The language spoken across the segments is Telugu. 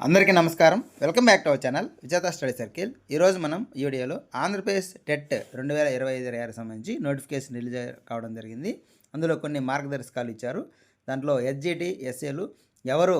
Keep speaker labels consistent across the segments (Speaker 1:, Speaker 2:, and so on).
Speaker 1: అందరికీ నమస్కారం. Welcome back to our channel Vijetha study circle. ఈరోజు మనం ఈ వీడియోలో ఆంధ్రప్రదేశ్ టెట్ రెండు వేల ఇరవై ఐదు ఇరవై సంబంధించి నోటిఫికేషన్ రిలీజ్ కావడం జరిగింది. అందులో కొన్ని మార్గదర్శకాలు ఇచ్చారు. దాంట్లో ఎస్జిటి ఎస్ఏలు ఎవరు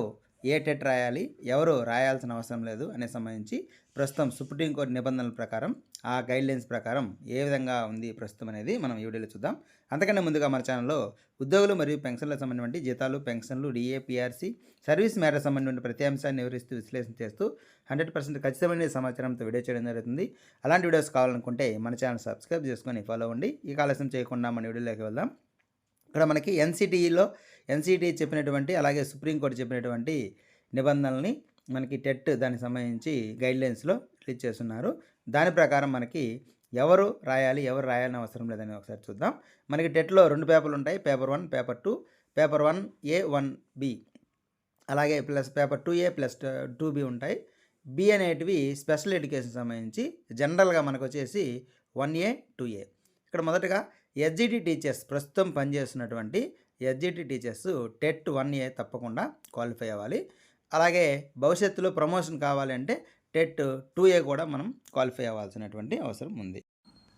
Speaker 1: ఏ టెట్ రాయాలి ఎవరు రాయాల్సిన అవసరం లేదు అనే సంబంధించి ప్రస్తుతం సుప్రీంకోర్టు నిబంధనల ప్రకారం ఆ గైడ్లైన్స్ ప్రకారం ఏ విధంగా ఉంది ప్రస్తుతం అనేది మనం ఈ వీడియోలో చూద్దాం. అంతకంటే ముందుగా మన ఛానల్లో ఉద్యోగులు మరియు పెన్షన్లకు సంబంధించిన జీతాలు పెన్షన్లు డిఏపిఆర్సీ సర్వీస్ మేర సంబంధించిన ప్రతి అంశాన్ని వివరిస్తూ విశ్లేషణ చేస్తూ హండ్రెడ్ పర్సెంట్ ఖచ్చితమైన సమాచారంతో వీడియో చేయడం జరుగుతుంది. అలాంటి వీడియోస్ కావాలనుకుంటే మన ఛానల్ సబ్స్క్రైబ్ చేసుకొని ఫాలో అవ్వండి. ఈ ఆలస్యం చేయకుండా మన వీడియోలోకి వెళ్దాం. ఇక్కడ మనకి ఎన్సిటిఈలో ఎన్సిటి చెప్పినటువంటి అలాగే సుప్రీంకోర్టు చెప్పినటువంటి నిబంధనల్ని మనకి టెట్ దానికి సంబంధించి గైడ్లైన్స్లో రిలీజ్ చేస్తున్నారు. దాని ప్రకారం మనకి ఎవరు రాయాలి ఎవరు రాయాలని అవసరం లేదని ఒకసారి చూద్దాం. మనకి టెట్లో రెండు పేపర్లు ఉంటాయి. Paper one paper two. Paper one A one B. అలాగే plus paper two A plus two B ఉంటాయి. బి అనేటివి స్పెషల్ ఎడ్యుకేషన్ సంబంధించి జనరల్గా మనకు వచ్చేసి వన్ ఏ టూ ఏ. ఇక్కడ మొదటగా ఎస్జిటి టీచర్స్ ప్రస్తుతం పనిచేస్తున్నటువంటి SGT teachers TET one A తప్పకుండా క్వాలిఫై అవ్వాలి. అలాగే భవిష్యత్తులో ప్రమోషన్ కావాలంటే టెట్ టూ ఏ కూడా మనం క్వాలిఫై అవ్వాల్సినటువంటి అవసరం ఉంది.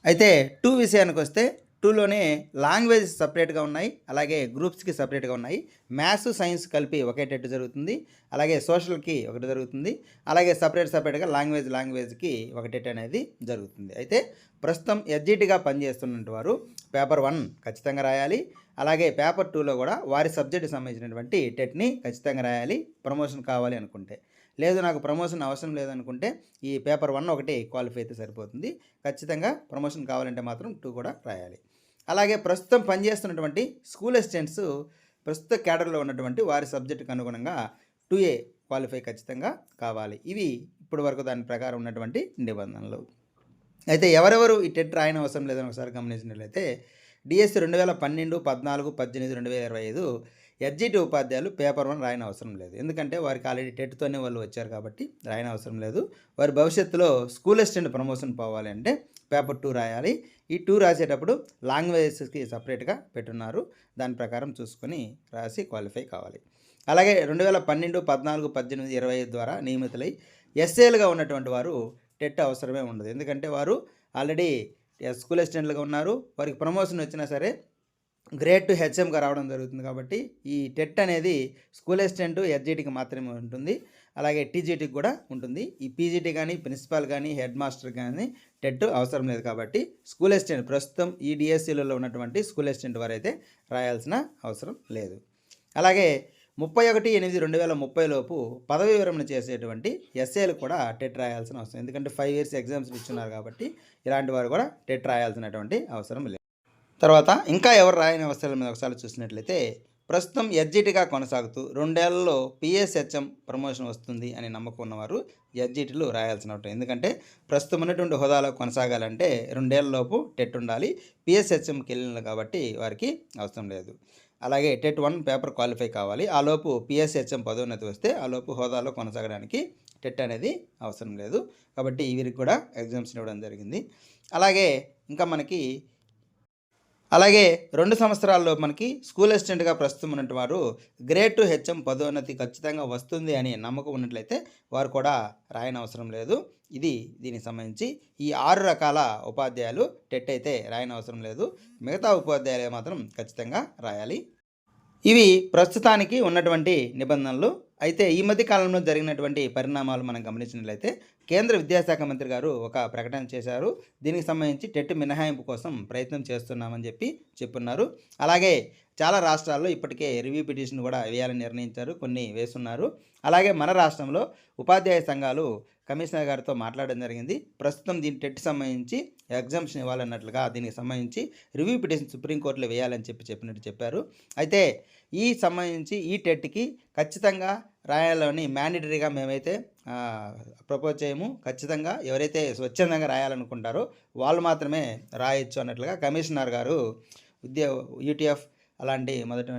Speaker 1: అయితే టూ విషయానికి వస్తే టూలోనే లాంగ్వేజ్ సపరేట్గా ఉన్నాయి అలాగే గ్రూప్స్కి సపరేట్గా ఉన్నాయి. మ్యాథ్స్ సైన్స్ కలిపి ఒకేటట్టు జరుగుతుంది అలాగే సోషల్కి ఒకటి జరుగుతుంది అలాగే సపరేట్ సపరేట్గా లాంగ్వేజ్ లాంగ్వేజ్కి ఒక అనేది జరుగుతుంది. అయితే ప్రస్తుతం ఎడ్జిట్గా పనిచేస్తున్నటువంటి వారు పేపర్ వన్ ఖచ్చితంగా రాయాలి అలాగే పేపర్ టూలో కూడా వారి సబ్జెక్టుకి సంబంధించినటువంటి టెట్ని ఖచ్చితంగా రాయాలి ప్రమోషన్ కావాలి అనుకుంటే. లేదు నాకు ప్రమోషన్ అవసరం లేదనుకుంటే ఈ పేపర్ వన్ ఒకటి క్వాలిఫై అయితే సరిపోతుంది. ఖచ్చితంగా ప్రమోషన్ కావాలంటే మాత్రం టూ కూడా రాయాలి. అలాగే ప్రస్తుతం పనిచేస్తున్నటువంటి స్కూల్ అసిస్టెంట్స్ ప్రస్తుత క్యాడర్లో ఉన్నటువంటి వారి సబ్జెక్టుకు అనుగుణంగా టూ ఏ క్వాలిఫై ఖచ్చితంగా కావాలి. ఇవి ఇప్పటి వరకు దాని ప్రకారం ఉన్నటువంటి నిబంధనలు. అయితే ఎవరెవరు ఈ టెట్ రాయని అవసరం లేదని ఒకసారి గమనించినట్లయితే డిఎస్సి రెండు వేల పన్నెండు పద్నాలుగు పద్దెనిమిది రెండు వేల ఇరవై ఐదు ఎడ్జిటి ఉపాధ్యాయులు పేపర్ వన్ రాయని అవసరం లేదు. ఎందుకంటే వారికి ఆల్రెడీ టెట్తోనే వాళ్ళు వచ్చారు కాబట్టి రాయని అవసరం లేదు. వారి భవిష్యత్తులో స్కూల్ అసిస్టెంట్ ప్రమోషన్ పోవాలి అంటే పేపర్ టూ రాయాలి. ఈ టూ రాసేటప్పుడు లాంగ్వేజెస్కి సపరేట్గా పెట్టున్నారు. దాని ప్రకారం చూసుకొని రాసి క్వాలిఫై కావాలి. అలాగే రెండు వేల పన్నెండు పద్నాలుగు పద్దెనిమిది ఇరవై ఐదు ద్వారా నియమితులై ఎస్ఏలుగా ఉన్నటువంటి వారు టెట్ అవసరమే ఉండదు. ఎందుకంటే వారు ఆల్రెడీ స్కూల్ అసిస్టెంట్లుగా ఉన్నారు. వారికి ప్రమోషన్ వచ్చినా సరే గ్రేడ్ టు హెచ్ఎంగా రావడం జరుగుతుంది కాబట్టి ఈ టెట్ అనేది స్కూల్ అసిస్టెంట్ ఎస్జిటికి మాత్రమే ఉంటుంది. అలాగే టీజీటీకి కూడా ఉంటుంది. ఈ పీజీటీ కానీ ప్రిన్సిపాల్ కానీ హెడ్ మాస్టర్ కానీ టెట్ అవసరం లేదు కాబట్టి స్కూల్ అసిస్టెంట్ ప్రస్తుతం ఈ డిఎస్సీలలో ఉన్నటువంటి స్కూల్ అసిస్టెంట్ వారైతే రాయాల్సిన అవసరం లేదు. అలాగే ముప్పై ఒకటి ఎనిమిది రెండు వేల ముప్పై లోపు పదవి విరమణ చేసేటువంటి ఎస్ఏలు కూడా టెట్ రాయాల్సిన అవసరం ఎందుకంటే ఫైవ్ ఇయర్స్ ఎగ్జామ్స్ ఇచ్చున్నారు కాబట్టి ఇలాంటి వారు కూడా టెట్ రాయాల్సినటువంటి అవసరం లేదు. తర్వాత ఇంకా ఎవరు రాయని అవసరాల మీద ఒకసారి చూసినట్లయితే ప్రస్తుతం ఎస్జిటిగా కొనసాగుతూ రెండేళ్ళలో పిఎస్హెచ్ఎం ప్రమోషన్ వస్తుంది అని నమ్మకం ఉన్నవారు ఎస్జిటిలు రాయాల్సిన అవటం ఎందుకంటే ప్రస్తుతం ఉన్నటువంటి హోదాలో కొనసాగాలంటే రెండేళ్ళలోపు టెట్ ఉండాలి పిఎస్హెచ్ఎంకి వెళ్ళిన కాబట్టి వారికి అవసరం లేదు. అలాగే టెట్ వన్ పేపర్ క్వాలిఫై కావాలి ఆ లోపు పిఎస్హెచ్ఎం పదోన్నతి వస్తే ఆ లోపు హోదాలో కొనసాగడానికి టెట్ అనేది అవసరం లేదు. కాబట్టి వీరికి కూడా ఎగ్జామ్స్ ఇవ్వడం జరిగింది. అలాగే ఇంకా మనకి అలాగే రెండు సంవత్సరాల్లో మనకి స్కూల్ అసిస్టెంట్గా ప్రస్తుతం ఉన్నటువంటి వారు గ్రేడ్ టు హెచ్ఎం పదోన్నతి ఖచ్చితంగా వస్తుంది అని నమ్మకం ఉన్నట్లయితే వారు కూడా రాయని అవసరం లేదు. ఇది దీనికి సంబంధించి ఈ ఆరు రకాల ఉపాధ్యాయులు టెట్ అయితే రాయని అవసరం లేదు. మిగతా ఉపాధ్యాయులు మాత్రం ఖచ్చితంగా రాయాలి. ఇవి ప్రస్తుతానికి ఉన్నటువంటి నిబంధనలు. అయితే ఈ మధ్య కాలంలో జరిగినటువంటి పరిణామాలు మనం గమనించినట్లయితే కేంద్ర విద్యాశాఖ మంత్రి గారు ఒక ప్రకటన చేశారు. దీనికి సంబంధించి టెట్ మినహాయింపు కోసం ప్రయత్నం చేస్తున్నామని చెప్పి చెప్పున్నారు. అలాగే చాలా రాష్ట్రాల్లో ఇప్పటికే రివ్యూ పిటిషన్ కూడా వేయాలని నిర్ణయించారు కొన్ని వేస్తున్నారు. అలాగే మన రాష్ట్రంలో ఉపాధ్యాయ సంఘాలు కమిషనర్ గారితో మాట్లాడడం జరిగింది. ప్రస్తుతం దీని టెట్ సంబంధించి ఎగ్జామ్షన్ ఇవ్వాలన్నట్లుగా దీనికి సంబంధించి రివ్యూ పిటిషన్ సుప్రీంకోర్టులో వేయాలని చెప్పి చెప్పినట్టు చెప్పారు. అయితే ఈ సంబంధించి ఈ టెట్కి ఖచ్చితంగా రాయాలని మ్యాండేటరీగా మేమైతే ప్రపోజ్ చేయము. ఖచ్చితంగా ఎవరైతే స్వచ్ఛందంగా రాయాలనుకుంటారో వాళ్ళు మాత్రమే రాయొచ్చు అన్నట్లుగా కమిషనర్ గారు ఉద్యోగ యూటీఎఫ్ అలాంటి మొదటి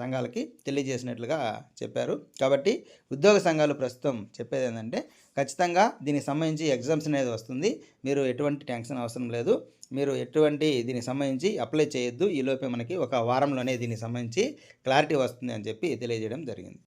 Speaker 1: సంఘాలకి తెలియజేసినట్లుగా చెప్పారు. కాబట్టి ఉద్యోగ సంఘాలు ప్రస్తుతం చెప్పేది ఏంటంటే ఖచ్చితంగా దీనికి సంబంధించి ఎగ్జామ్స్ అనేది వస్తుంది. మీరు ఎటువంటి ట్యాంక్షన్ అవసరం లేదు. మీరు ఎటువంటి దీనికి సంబంధించి అప్లై చేయొద్దు. ఈలోపే మనకి ఒక వారంలోనే దీనికి సంబంధించి క్లారిటీ వస్తుంది అని చెప్పి తెలియజేయడం జరిగింది.